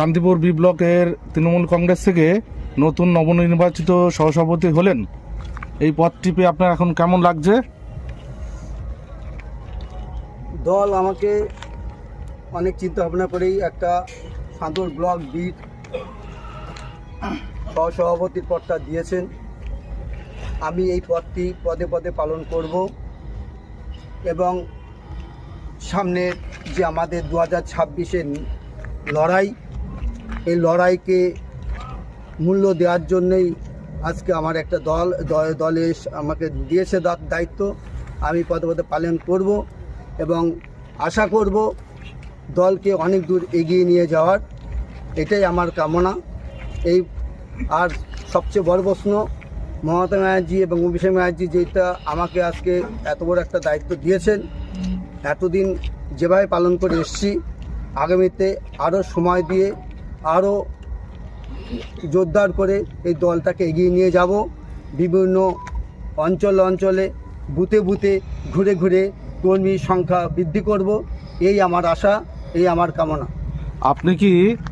Shantipur B ব্লকের তৃণমূল কংগ্রেস থেকে নতুন নবনির্বাচিত সহসভাপতি হলেন। এই পদটি পেয়ে আপনার এখন কেমন লাগছে? দল আমাকে অনেক চিন্তা ভাবনা করেই একটা সাঁতর ব্লক বিট সহসভাপতির পদটা দিয়েছেন। আমি এই পদটি পদে পদে পালন করব এবং সামনের যে আমাদের দু হাজার লড়াই এই লড়াইকে মূল্য দেওয়ার জন্যই আজকে আমার একটা দল, দলে আমাকে দিয়েছে দায়িত্ব। আমি পদে পদে পালন করব এবং আশা করব দলকে অনেক দূর এগিয়ে নিয়ে যাওয়ার। এটাই আমার কামনা। এই আর সবচেয়ে বড় প্রশ্ন, মমতা ব্যানার্জি এবং অভিষেক ব্যানার্জি যেটা আমাকে আজকে এত বড় একটা দায়িত্ব দিয়েছেন, এতদিন যেভাবে পালন করে এসছি, আগামীতে আরও সময় দিয়ে আরও জোরদার করে এই দলটাকে এগিয়ে নিয়ে যাব। বিভিন্ন অঞ্চল অঞ্চলে বুতে বুতে ঘুরে ঘুরে কর্মীর সংখ্যা বৃদ্ধি করব। এই আমার আশা, এই আমার কামনা। আপনি কি